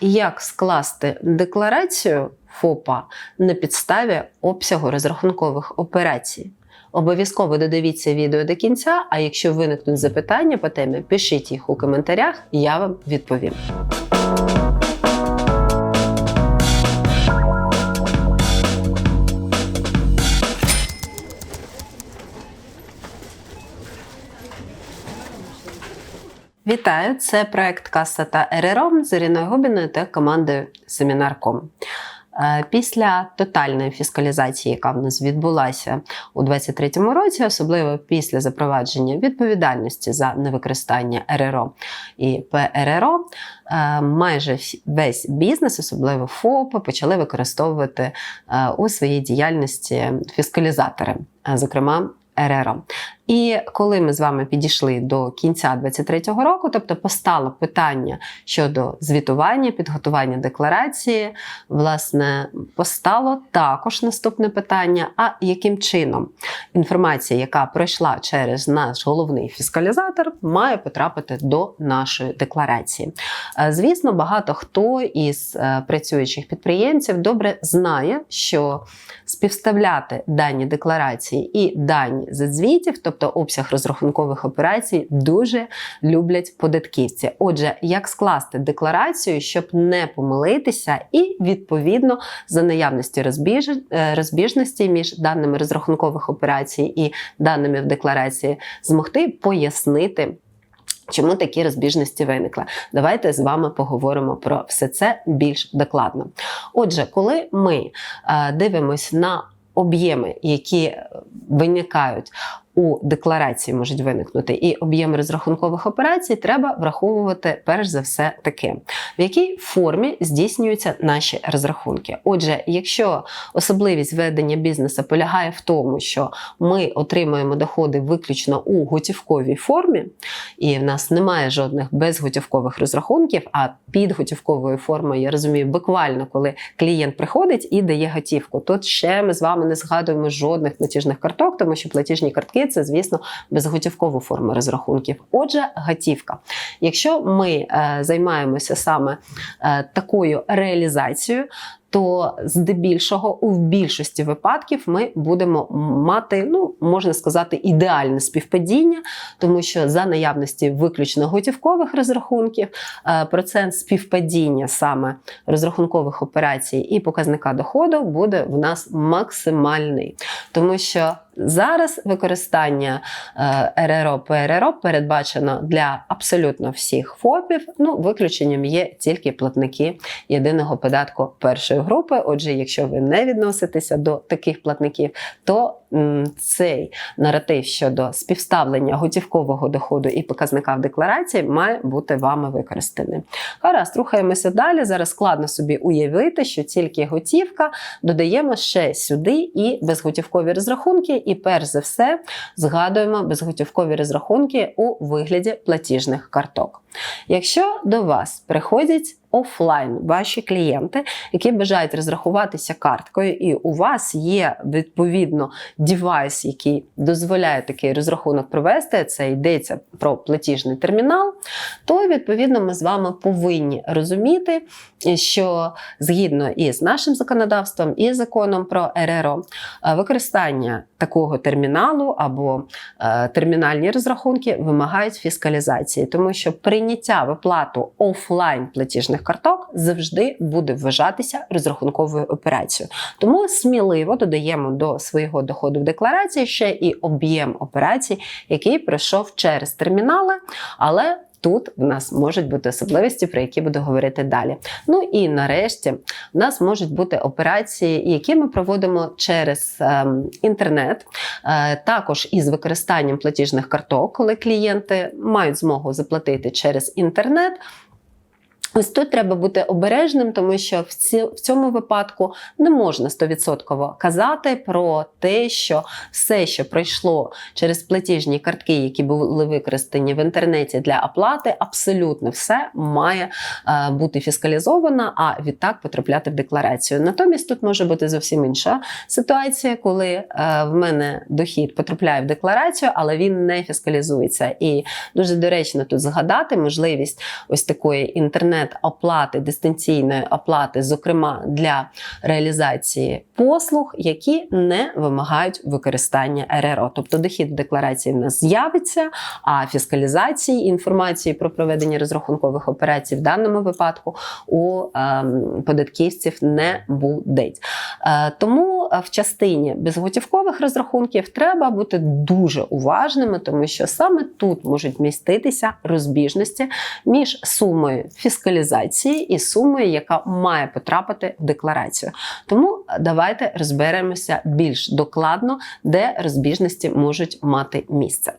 як скласти декларацію ФОПа на підставі обсягу розрахункових операцій. Обов'язково додивіться відео до кінця, а якщо виникнуть запитання по темі, пишіть їх у коментарях, я вам відповім. Вітаю! Це проект Каса та РРО з Іриною Губіною та командою Семінар.ком. Е, Після тотальної фіскалізації, яка в нас відбулася у 2023 році, особливо після запровадження відповідальності за невикористання РРО і ПРРО, е, майже весь бізнес, особливо ФОПи, почали використовувати е, у своїй діяльності фіскалізатори, зокрема РРО. І коли ми з вами підійшли до кінця 2023 року, тобто постало питання щодо звітування, підготування декларації, власне, постало також наступне питання: а яким чином інформація, яка пройшла через наш головний фіскалізатор, має потрапити до нашої декларації? Е, Звісно, багато хто із е, працюючих підприємців добре знає, що співставляти дані декларації і дані з звітів, тобто обсяг розрахункових операцій, дуже люблять податківці. Отже, як скласти декларацію, щоб не помилитися, і відповідно за наявності розбіж... е, розбіжності між даними розрахункових операцій і даними в декларації, змогти пояснити. Чому такі розбіжності виникли? Давайте з вами поговоримо про все це більш докладно. Отже, коли ми е, дивимося на об'єми, які е, виникають у декларації, можуть виникнути, і об'єми розрахункових операцій, треба враховувати перш за все таке, в якій формі здійснюються наші розрахунки. Отже, якщо особливість ведення бізнесу полягає в тому, що ми отримуємо доходи виключно у готівковій формі, і в нас немає жодних безготівкових розрахунків, а під готівковою формою я розумію, буквально коли клієнт приходить і дає готівку. Тут ще ми з вами не згадуємо жодних платіжних карток, тому що платіжні картки це, звісно, безготівкова форма розрахунків. Отже, готівка. Якщо ми е, займаємося саме е, такою реалізацією, то здебільшого у більшості випадків ми будемо мати, ну можна сказати, ідеальне співпадіння, тому що за наявності виключно готівкових розрахунків е, процент співпадіння саме розрахункових операцій і показника доходу буде в нас максимальний, тому що зараз використання е, РРО ПРРО передбачено для абсолютно всіх ФОПів. Ну, виключенням є тільки платники єдиного податку першої групи. Отже, якщо ви не відноситеся до таких платників, то цей наратив щодо співставлення готівкового доходу і показника в декларації має бути вами використаний. Гаразд, рухаємося далі. Зараз складно собі уявити, що тільки готівка додаємо ще сюди і безготівкові розрахунки, і перш за все згадуємо безготівкові розрахунки у вигляді платіжних карток. Якщо до вас приходять офлайн ваші клієнти, які бажають розрахуватися карткою, і у вас є відповідно девайс, який дозволяє такий розрахунок провести, це йдеться про платіжний термінал, то відповідно ми з вами повинні розуміти, що згідно із нашим законодавством і законом про РРО, е, використання такого терміналу або е, термінальні розрахунки вимагають фіскалізації, тому що прийняття виплату офлайн платіжних карток завжди буде вважатися розрахунковою операцією. Тому сміливо додаємо до свого доходу в декларації ще і об'єм операцій, який пройшов через термінали, але Тут в нас можуть бути особливості, про які буду говорити далі. Ну і нарешті в нас можуть бути операції, які ми проводимо через ем, інтернет, е, також із використанням платіжних карток, коли клієнти мають змогу заплатити через інтернет. Ось тут треба бути обережним, тому що в, цьому випадку не можна 100% казати про те, що все, що пройшло через платіжні картки, які були використані в інтернеті для оплати, абсолютно все має е, бути фіскалізовано, а відтак потрапляти в декларацію. Натомість тут може бути зовсім інша ситуація, коли е, в мене дохід потрапляє в декларацію, але він не фіскалізується. І дуже доречно тут згадати можливість ось такої інтернет інтернет-оплати, дистанційної оплати, зокрема для реалізації послуг, які не вимагають використання РРО. Тобто дохід декларації в нас з'явиться, а фіскалізації інформації про проведення розрахункових операцій в даному випадку у ем, податківців не буде. Е, тому е, в частині безготівкових розрахунків треба бути дуже уважними, тому що саме тут можуть міститися розбіжності між сумою фіскалізації і сумою, яка має потрапити в декларацію. Тому давайте розберемося більш докладно, де розбіжності можуть мати місце.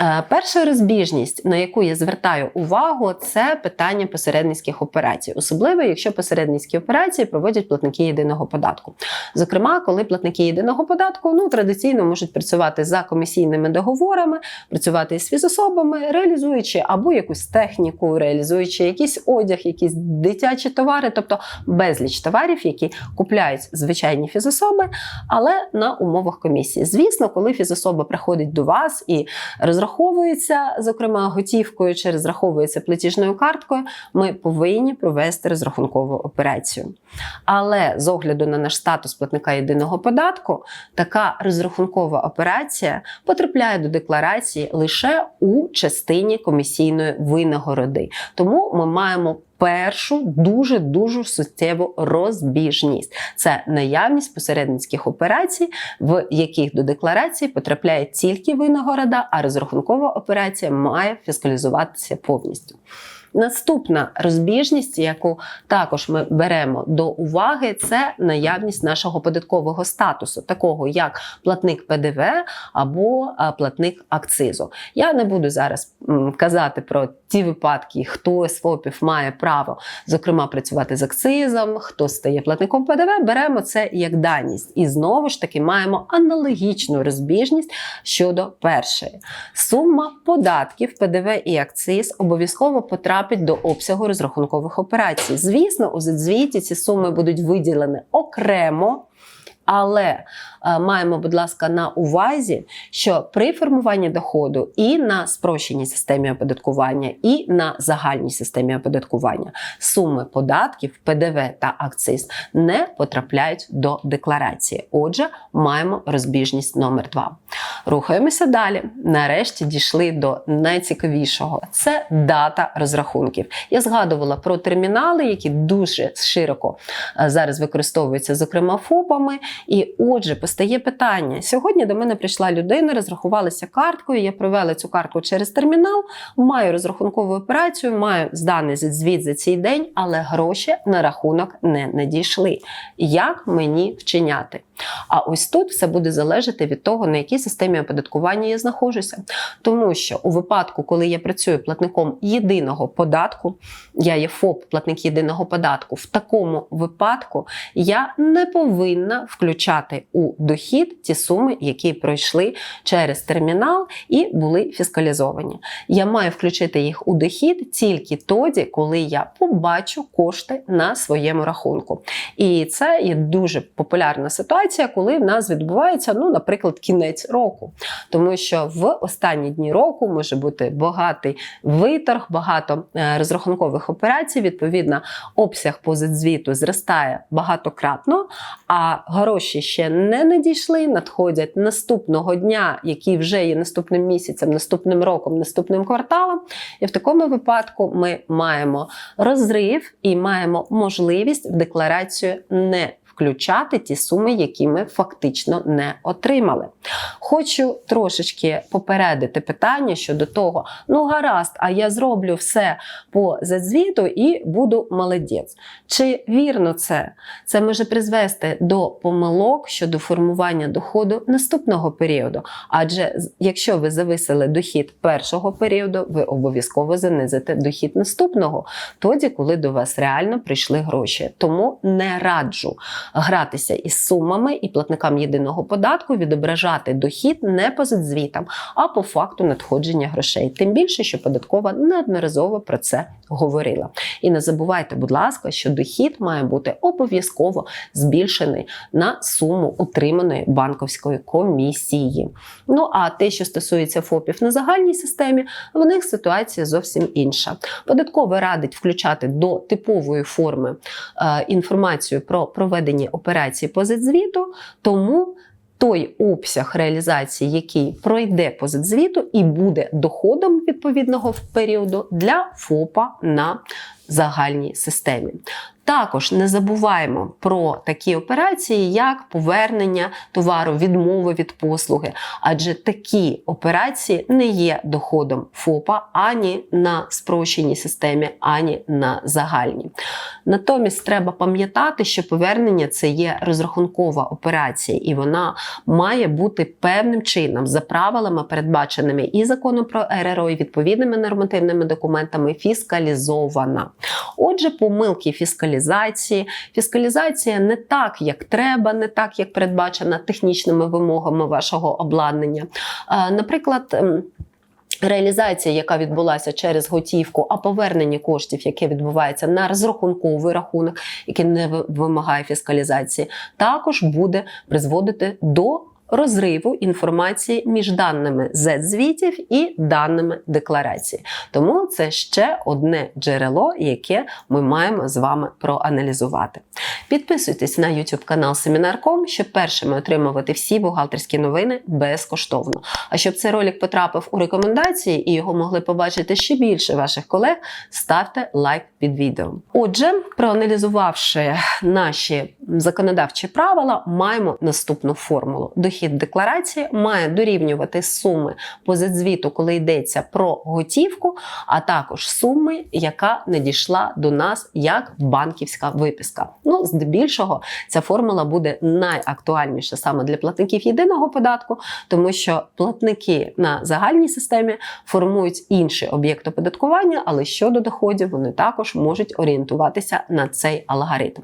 Е, Перша розбіжність, на яку я звертаю увагу, це питання посередницьких операцій, особливо якщо посередницькі операції проводять платники єдиного податку. Зокрема, коли платники єдиного податку ну традиційно можуть працювати за комісійними договорами, працювати із фізособами, реалізуючи або якусь техніку, реалізуючи якийсь одяг, якісь дитячі товари, тобто безліч товарів, які купляють звичайні фізособи, але на умовах комісії. Звісно, коли фізособа приходить до вас і розраховується, зокрема, готівкою чи розраховується платіжною карткою, ми повинні провести розрахункову операцію. Але з огляду на наш статус платника єдиного податку, така розрахункова операція потрапляє до декларації лише у частині комісійної винагороди. Тому ми маємо першу дуже дуже суттєву розбіжність це наявність посередницьких операцій, в яких до декларації потрапляє тільки винагорода, а розрахункова операція має фіскалізуватися повністю. Наступна розбіжність, яку також ми беремо до уваги, це наявність нашого податкового статусу, такого як платник ПДВ або платник акцизу. Я не буду зараз казати про ті випадки, хто з ФОПів має право, зокрема, працювати з акцизом, хто стає платником ПДВ. Беремо це як даність. І знову ж таки маємо аналогічну розбіжність щодо першої. Сума податків, ПДВ і акциз обов'язково потрапить до обсягу розрахункових операцій. Звісно, у звіті ці суми будуть виділені окремо. Але маємо, будь ласка, на увазі, що при формуванні доходу і на спрощеній системі оподаткування, і на загальній системі оподаткування суми податків, ПДВ та акциз не потрапляють до декларації. Отже, маємо розбіжність номер 2 Рухаємося далі. Нарешті дійшли до найцікавішого: це дата розрахунків. Я згадувала про термінали, які дуже широко е, зараз використовуються, зокрема ФОПами. І отже, постає питання: сьогодні до мене прийшла людина, розрахувалася карткою. Я провела цю картку через термінал, маю розрахункову операцію, маю зданий звіт за цей день, але гроші на рахунок не надійшли. Як мені вчиняти? А ось тут все буде залежати від того, на якій системі оподаткування я знаходжуся. Тому що у випадку, коли я працюю платником єдиного податку, я є ФОП, платник єдиного податку, в такому випадку я не повинна включати у дохід ті суми, які пройшли через термінал і були фіскалізовані. Я маю включити їх у дохід тільки тоді, коли я побачу кошти на своєму рахунку. І це є дуже популярна ситуація, коли в нас відбувається, ну, наприклад, кінець року. Тому що в останні дні року може бути багатий виторг, багато е, розрахункових операцій. Відповідно, обсяг позитзвіту зростає багатократно, а гроші ще не надійшли, надходять наступного дня, який вже є наступним місяцем, наступним роком, наступним кварталом. І в такому випадку ми маємо розрив і маємо можливість в декларацію не включати ті суми, які ми фактично не отримали. Хочу трошечки попередити питання щодо того: ну гаразд, а я зроблю все по задзвіту і буду молодець. Чи вірно це? Це може призвести до помилок щодо формування доходу наступного періоду. Адже якщо ви зависили дохід першого періоду, ви обов'язково занизите дохід наступного, тоді, коли до вас реально прийшли гроші. Тому не раджу гратися із сумами і платникам єдиного податку відображати дохід не по звітам, а по факту надходження грошей. Тим більше, що податкова неодноразово про це говорила. І не забувайте, будь ласка, що дохід має бути обов'язково збільшений на суму утриманої банковської комісії. Ну а те, що стосується ФОПів на загальній системі, в них ситуація зовсім інша. Податково радить включати до типової форми е, інформацію про проведені операції позитзвіту, тому той обсяг реалізації, який пройде позитзвіту і буде доходом відповідного періоду для ФОПа на загальній системі. Також не забуваємо про такі операції, як повернення товару, відмови від послуги, адже такі операції не є доходом ФОПа ані на спрощеній системі, ані на загальній. Натомість треба пам'ятати, що повернення це є розрахункова операція, і вона має бути певним чином за правилами, передбаченими і законом про РРО, і відповідними нормативними документами, фіскалізована. Отже, помилки фіскалізації. Фіскалізація не так, як треба, не так, як передбачена технічними вимогами вашого обладнання. Е, Наприклад, ем, Реалізація, яка відбулася через готівку, а повернення коштів, яке відбувається на розрахунковий рахунок, який не вимагає фіскалізації, також буде призводити до розриву інформації між даними Z-звітів і даними декларації. Тому це ще одне джерело, яке ми маємо з вами проаналізувати. Підписуйтесь на YouTube канал Семінар.ком, щоб першими отримувати всі бухгалтерські новини безкоштовно. А щоб цей ролик потрапив у рекомендації і його могли побачити ще більше ваших колег, ставте лайк під відео. Отже, проаналізувавши наші законодавчі правила, маємо наступну формулу. Декларації має дорівнювати суми позитзвіту, коли йдеться про готівку, а також суми, яка надійшла до нас як банківська виписка. Ну, здебільшого, ця формула буде найактуальніша саме для платників єдиного податку, тому що платники на загальній системі формують інші об'єкти оподаткування, але щодо доходів вони також можуть орієнтуватися на цей алгоритм.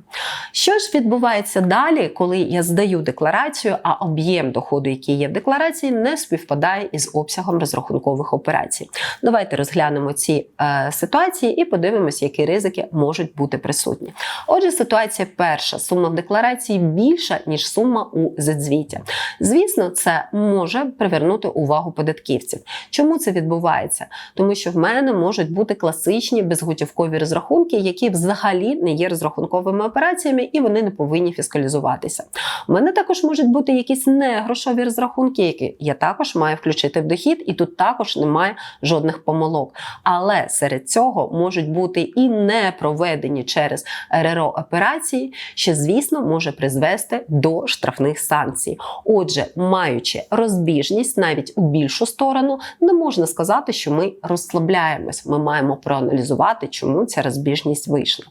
Що ж відбувається далі, коли я здаю декларацію, а об'єм доходу, який є в декларації, не співпадає із обсягом розрахункових операцій? Давайте розглянемо ці е, ситуації і подивимося, які ризики можуть бути присутні. Отже, ситуація перша: сума в декларації більша, ніж сума у задзвіття. Звісно, це може привернути увагу податківців. Чому це відбувається? Тому що в мене можуть бути класичні безготівкові розрахунки, які взагалі не є розрахунковими операціями і вони не повинні фіскалізуватися. У мене також можуть бути якісь негрошові розрахунки, які я також маю включити в дохід, і тут також немає жодних помилок. Але серед цього можуть бути і не проведені через РРО операції, що, звісно, може призвести до штрафних санкцій. Отже, маючи розбіжність навіть у більшу сторону, не можна сказати, що ми розслабляємось. Ми маємо проаналізувати, чому ця розбіжність вийшла.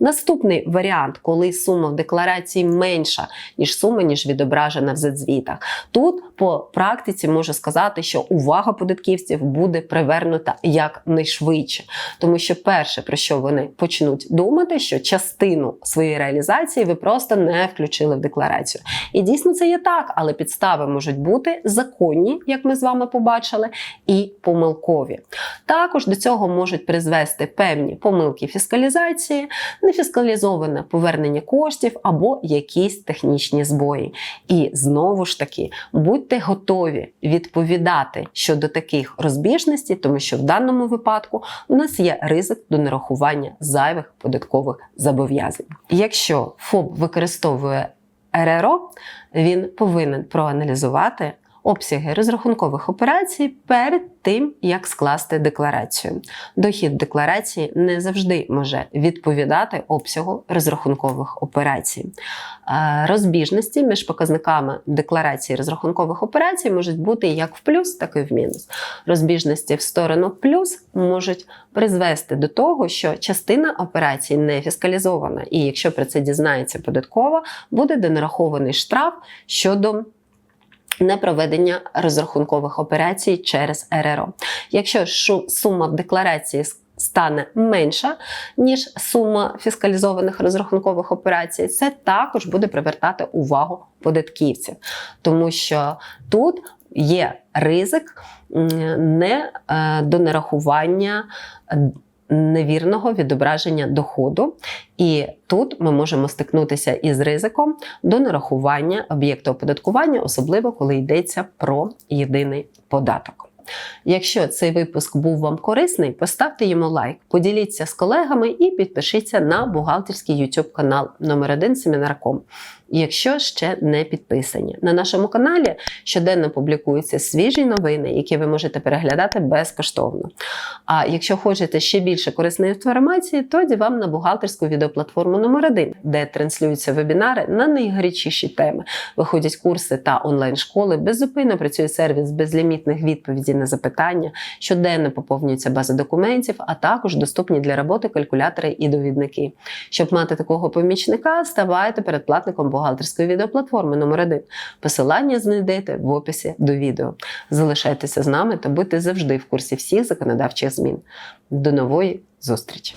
Наступний варіант, коли сума в декларації менша, ніж сума, ніж відображена в задзвітах. Тут по практиці можу сказати, що увага податківців буде привернута якнайшвидше. Тому що перше, про що вони почнуть думати, що частину своєї реалізації ви просто не включили в декларацію. І дійсно це є так, але підстави можуть бути законні, як ми з вами побачили, і помилкові. Також до цього можуть призвести певні помилки фіскалізації, нефіскалізоване повернення коштів або якісь технічні збої. І знову ж таки, будьте готові відповідати щодо таких розбіжностей, тому що в даному випадку у нас є ризик до нарахування зайвих податкових зобов'язань. Якщо ФОП використовує РРО, він повинен проаналізувати обсяги розрахункових операцій перед тим, як скласти декларацію. Дохід декларації не завжди може відповідати обсягу розрахункових операцій. Е, Розбіжності між показниками декларації розрахункових операцій можуть бути як в плюс, так і в мінус. Розбіжності в сторону плюс можуть призвести до того, що частина операцій не фіскалізована, і якщо про це дізнається податкова, буде донарахований штраф щодо непроведення розрахункових операцій через РРО. Якщо сума в декларації стане менша, ніж сума фіскалізованих розрахункових операцій, це також буде привертати увагу податківців, тому що тут є ризик не е, до нарахування е, невірного відображення доходу. І тут ми можемо стикнутися із ризиком до нарахування об'єкту оподаткування, особливо коли йдеться про єдиний податок. Якщо цей випуск був вам корисний, поставте йому лайк, поділіться з колегами і підпишіться на бухгалтерський YouTube канал номер 1 Семінарком. Якщо ще не підписані. На нашому каналі щоденно публікуються свіжі новини, які ви можете переглядати безкоштовно. А якщо хочете ще більше корисної інформації, тоді вам на бухгалтерську відеоплатформу номер 1 де транслюються вебінари на найгарячіші теми. Виходять курси та онлайн-школи, беззупинно працює сервіс безлімітних відповідей на запитання, щоденно поповнюється база документів, а також доступні для роботи калькулятори і довідники. Щоб мати такого помічника, ставайте передплатником бухгалтерської відеоплатформи номер 1 Посилання знайдете в описі до відео. Залишайтеся з нами та будьте завжди в курсі всіх законодавчих змін. До нової зустрічі!